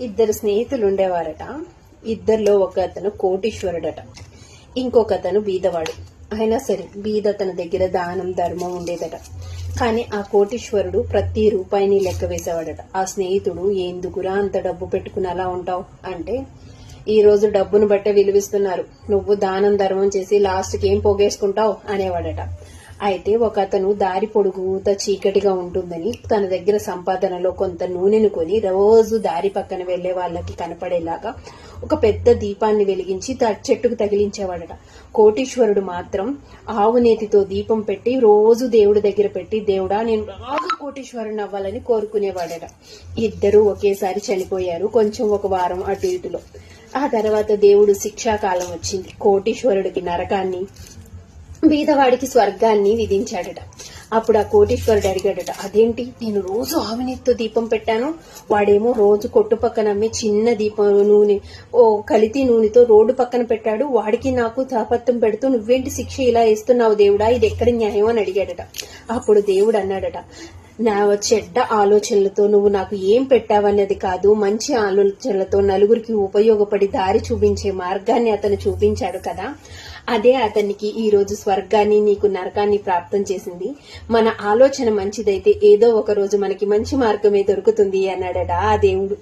ఇద్దరు స్నేహితులు ఉండేవారట ఇద్దరిలో ఒక అతను కోటీశ్వరుడట. ఇంకొక అతను బీదవాడు. అయినా సరే బీద తన దగ్గర దానం ధర్మం ఉండేదట. కానీ ఆ కోటీశ్వరుడు ప్రతి రూపాయిని లెక్క వేసేవాడట. ఆ స్నేహితుడు ఎందుకురా అంత డబ్బు పెట్టుకుని అలా ఉంటావు? అంటే ఈ రోజు డబ్బును బట్టే విలువిస్తున్నారు. నువ్వు దానం ధర్మం చేసి లాస్ట్కి ఏం పోగేసుకుంటావు? అనేవాడట. అయితే ఒక అతను దారి పొడుగుత చీకటిగా ఉంటుందని తన దగ్గర సంపాదనలో కొంత నూనెను కొని రోజు దారి పక్కన వెళ్ళే వాళ్ళకి కనపడేలాగా ఒక పెద్ద దీపాన్ని వెలిగించి చెట్టుకు తగిలించేవాడట. కోటీశ్వరుడు మాత్రం ఆవు నేతితో దీపం పెట్టి రోజు దేవుడి దగ్గర పెట్టి దేవుడా నేను బాగా కోటీశ్వరుని అవ్వాలని కోరుకునేవాడట. ఇద్దరు ఒకేసారి చనిపోయారు కొంచెం ఒక వారం అటు ఇటులో. ఆ తర్వాత దేవుడు శిక్షాకాలం వచ్చింది. కోటీశ్వరుడికి నరకాన్ని బీదవాడికి స్వర్గాన్ని విధించాడట. అప్పుడు ఆ కోటీశ్వరుడు అడిగాడట అదేంటి? నేను రోజు ఆవినెత్తో దీపం పెట్టాను. వాడేమో రోజు కొట్టు పక్కన అమ్మే చిన్న దీపం నూనె ఓ కలితి నూనెతో రోడ్డు పక్కన పెట్టాడు. వాడికి నాకు తాపత్వం పెడుతూ నువ్వేంటి శిక్ష ఇలా వేస్తున్నావు దేవుడా? ఇది ఎక్కడ న్యాయం? అని అడిగాడట. అప్పుడు దేవుడు అన్నాడట నా చెడ్డ ఆలోచనలతో నువ్వు నాకు ఏం పెట్టావన్నది కాదు మంచి ఆలోచనలతో నలుగురికి ఉపయోగపడి దారి చూపించే మార్గాన్ని అతను చూపించాడు కదా. అదే అతనికి ఈ రోజు స్వర్గాన్ని నీకు నరకాన్ని ప్రాప్తం చేసింది. మన ఆలోచన మంచిదైతే ఏదో ఒక రోజు మనకి మంచి మార్గమే దొరుకుతుంది అన్నాడట ఆ దేవుడు.